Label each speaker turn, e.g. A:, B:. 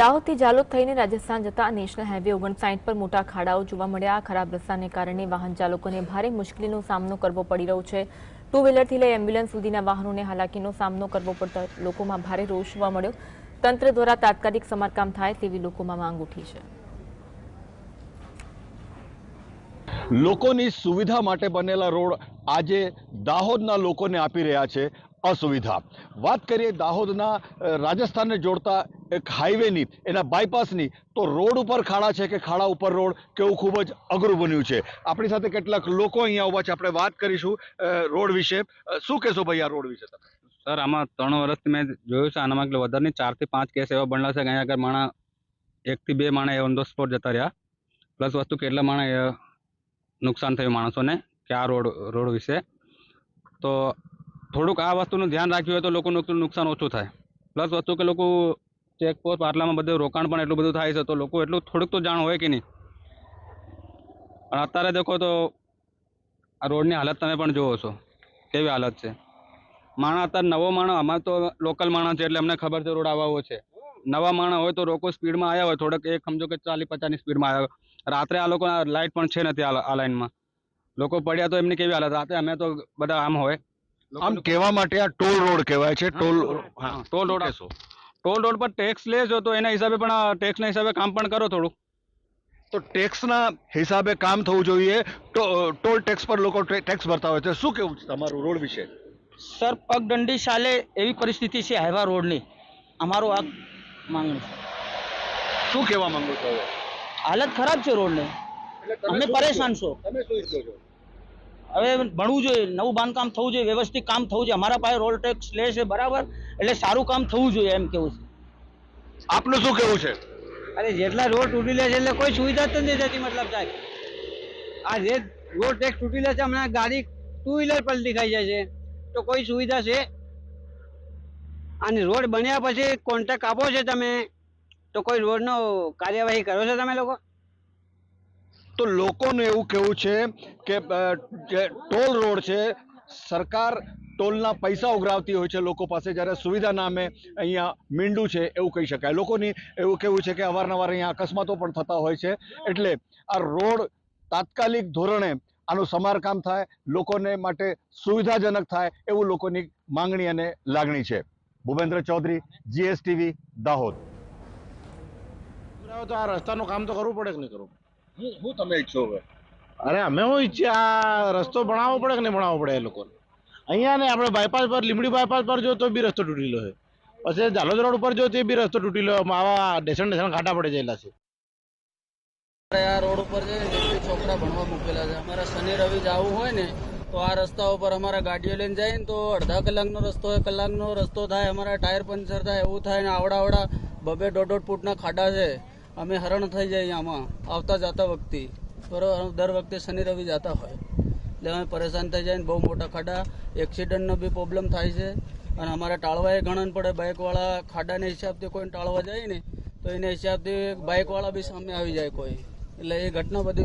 A: દાહોદથી જાલોદ થઈને રાજસ્થાન જતા national highway ઓગણસાઠ પર મોટા ખાડાઓ જોવા મળ્યા. ખરાબ રસ્તાને કારણે વાહન ચાલકોને ભારે મુશ્કેલીનો સામનો કરવો પડી રહ્યો છે. ટુ વ્હીલરથી લઈ એમ્બ્યુલન્સ સુધીના વાહનોને હાલાકીનો સામનો કરવો પડતા. લોકોમાં ભારે રોષ જોવા મળ્યો. તંત્ર દ્વારા તાત્કાલિક સમારકામ થાય તેવી લોકોમાં માંગ ઉઠી છે.
B: લોકોની સુવિધા માટે બનેલા રોડ આજે દાહોદના લોકોને આપી રહ્યા છે અસુવિધા. વાત કરીએ દાહોદના રાજસ્થાનને જોડતા એક હાઈવેની એના બાયપાસની તો રોડ ઉપર ખાડા છે કે ખાડા ઉપર રોડ, કેવું ખૂબ જ અઘરું બન્યું છે. આપણી સાથે કેટલાક લોકો અહીંયા ઊભા છે, આપણે વાત કરીશું રોડ વિશે. શું કહેશો ભાઈ આ રોડ વિશે તમે?
C: સર, આમાં ત્રણ વર્ષથી મેં જોયું છે આનામાં વધારે ચારથી પાંચ કેસ એવા બનેલા છે કે અહીંયા આગળ માણા એકથી બે માણા ઓન ધ સ્પોટ જતા રહ્યા. પ્લસ વસ્તુ કેટલા માણા નુકસાન થયું માણસોને કે આ રોડ રોડ વિશે. તો થોડુંક આ વસ્તુનું ધ્યાન રાખ્યું હોય તો લોકોનું નુકસાન ઓછું થાય. પ્લસ વસ્તુ કે લોકો ચેકપોસ્ટ આટલામાં બધું રોકાણ પણ એટલું બધું થાય છે તો લોકો એટલું થોડુંક તો જાણ હોય કે નહીં. પણ અત્યારે દેખો તો આ રોડની હાલત તમે પણ જુઓ છો કેવી હાલત છે. માણસ અત્યારે નવો માણસ અમારે તો લોકલ માણસ છે એટલે અમને ખબર છે રોડ આવો છે. નવા માણસ હોય તો લોકો સ્પીડમાં આવ્યા હોય થોડોક એક સમજો કે ચાલીસ પચાસની સ્પીડમાં આવ્યા રાત્રે આ લોકો લાઇટ પણ છે નથી આ લાઇનમાં લોકો પડ્યા તો એમની કેવી હાલત રાતે અમે તો બધા આમ હોય.
B: આમ કહેવા માટે આ ટોલ રોડ કહેવાય છે toll
C: toll road toll road પર ટેક્સ લે છો તો એના હિસાબે પણ ટેક્સના હિસાબે કામ પણ કરો થોડું.
B: તો ટેક્સના હિસાબે કામ થવું જોઈએ. ટોલ ટેક્સ પર લોકો ટેક્સ ભરતા હોય છે. શું કેવું છે તમારું રોડ વિશે?
D: સર પગદંડી ચાલે એવી પરિસ્થિતિ છે હાઈવા રોડની. અમારો આ માંગણી છે.
B: શું કહેવા માંગુ છો
D: હાલત ખરાબ છે રોડની. અમે પરેશાન છો.
B: તમે શું ઈચ્છો છો?
D: હવે ભણવું જોઈએ નવું બાંધકામ થવું જોઈએ વ્યવસ્થિત કામ થવું જોઈએ. અમારા પાસે રોડ ટેક્સ લે છે બરાબર? એટલે સારું કામ થવું જોઈએ એમ કેવું છે.
B: આપનું શું કેવું છે?
D: અરે જેટલા રોડ તૂટી લે છે એટલે કોઈ સુવિધા જ નથી થતી મતલબ સાહેબ. આ જે રોડ ટેક્સ તૂટી લે છે હમણાં ગાડી ટુ વ્હીલર પલટી ખાઈ જાય છે. તો કોઈ સુવિધા છે? અને રોડ બન્યા પછી કોન્ટ્રાક્ટ આપો છો તમે? તો કોઈ રોડનો કાર્યવાહી કરો છો તમે લોકો?
B: તો લોકોનું એવું કેવું છે કે જે ટોલ રોડ છે, સરકાર ટોલના પૈસા ઉઘરાવતી હોય છે લોકો પાસે. જ્યારે સુવિધા નામે અહીંયા મીંડું છે એવું કહી શકાય. લોકોની એવું કેવું છે કે અવારનવાર અહીંયા અકસ્માતો પણ થતા હોય છે. એટલે આ રોડ તાત્કાલિક ધોરણે આનું સમારકામ થાય, લોકોને માટે સુવિધાજનક થાય એવું લોકોની માંગણી અને લાગણી છે. ભૂપેન્દ્ર ચૌધરી, જીએસટીવી, દાહોદ.
E: તો આ રસ્તાનું કામ તો કરવું પડે કે નહીં કરવું?
B: હું તમે ઈચ્છો હવે?
E: અરે અમે હું ઈચ્છીએ આ રસ્તો બનાવવો પડે કે નહીં ભણાવવો પડે એ લોકોને? અહીંયા ને આપણે બાયપાસ પર લીમડી બાયપાસ પર જો તો બી રસ્તો તૂટેલો છે. પછી જાલોદ રોડ ઉપર જો તે બી રસ્તો તૂટેલો આવા ડેસન ડેસન ઘાટા પડી ગયેલા છે.
F: અમારે આ રોડ ઉપર છે ને છોકરા ભણવા મૂકેલા છે. અમારે શનિ રવિ જવું હોય ને તો આ રસ્તા ઉપર અમારે ગાડીઓ લઈને જાય ને તો અડધા કલાકનો રસ્તો હોય કલાકનો રસ્તો થાય અમારા ટાયર પંચર થાય એવું થાય ને આવડા આવડા બબે દોઢ દોઢ ફૂટના ખાડા છે. અમે હરણ થઈ જાય આમાં, આવતા જતા વખતે. બરોબર, દર વખતે શનિ રવિ જતા હોય. એટલે અમે પરેશાન થઈ જાય ને બહુ મોટા ખાડા એક્સિડન્ટનો બી પ્રોબ્લેમ થાય છે. અને અમારે ટાળવા એ ઘણા પડે બાઇકવાળા ખાડાના હિસાબથી કોઈને ટાળવા જાય ને, તો એના હિસાબથી બાઇકવાળા બી સામે આવી જાય કોઈ. એટલે એ ઘટના બધી